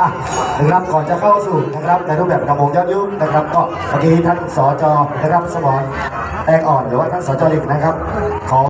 อะนะครับก่อนจะเข้าสู่นะครับในรูปแบบกระบบยอดยุคนะครับก็เมื่อกี้ท่านสจนะครับสมรแตงอ่อนหรือว่าท่านสจลิกนะครับขอ